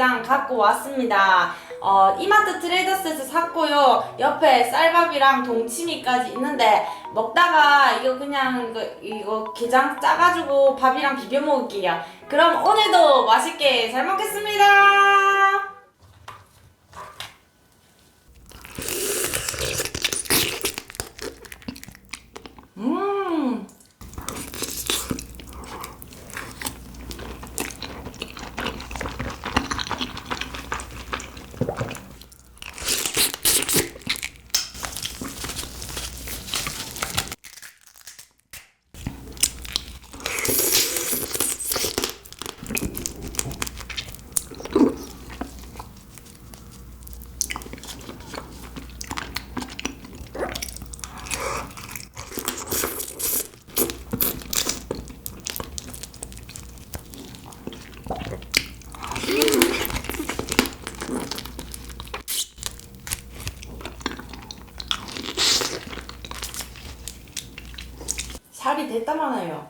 육개장 갖고 왔습니다. 어, 이마트 트레이더스에서 샀고요. 옆에 쌀밥이랑 동치미까지 있는데 먹다가 이거 그냥 이거, 이거 게장 짜가지고 밥이랑 비벼 먹을게요. 그럼 오늘도 맛있게 잘 먹겠습니다. 많아요.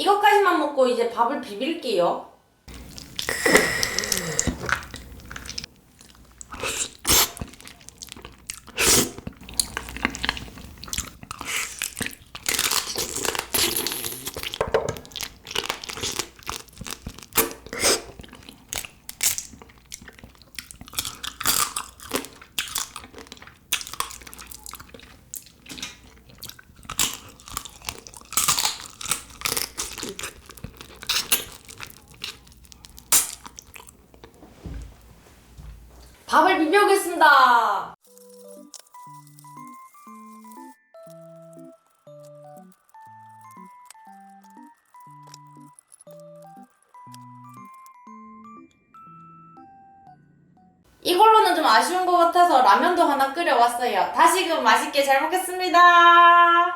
이것까지만 먹고 이제 밥을 비빌게요. 이걸로는 좀 아쉬운 것 같아서 라면도 하나 끓여왔어요. 다시금 맛있게 잘 먹겠습니다.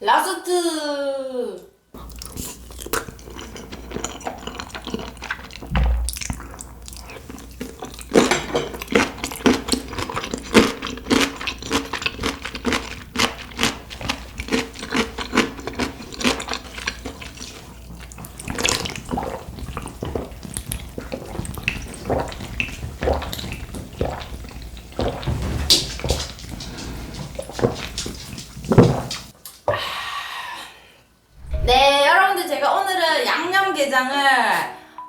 라스트 네, 여러분들 제가 오늘은 양념게장을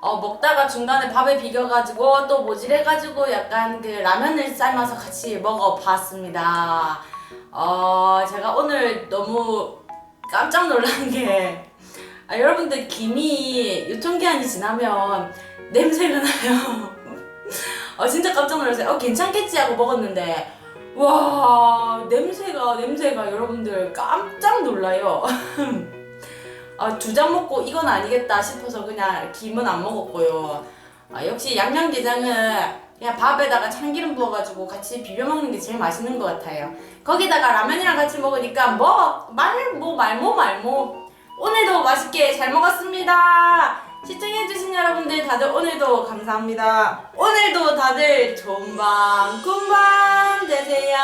어, 먹다가 중간에 밥에 비벼가지고 또 모질해가지고 약간 그 라면을 삶아서 같이 먹어봤습니다. 어, 제가 오늘 너무 깜짝 놀란 게 아, 여러분들 김이 유통기한이 지나면 냄새가 나요. 어, 진짜 깜짝 놀랐어요. 어, 괜찮겠지 하고 먹었는데 와 냄새가 냄새가 여러분들 깜짝 놀라요. 아, 두장 먹고 이건 아니겠다 싶어서 그냥 김은 안 먹었고요. 아, 역시 양념게장은 그냥 밥에다가 참기름 부어가지고 같이 비벼 먹는 게 제일 맛있는 것 같아요. 거기다가 라면이랑 같이 먹으니까 뭐, 말, 뭐, 말모, 말모. 오늘도 맛있게 잘 먹었습니다. 시청해주신 여러분들 다들 오늘도 감사합니다. 오늘도 다들 좋은 밤, 굿밤 되세요.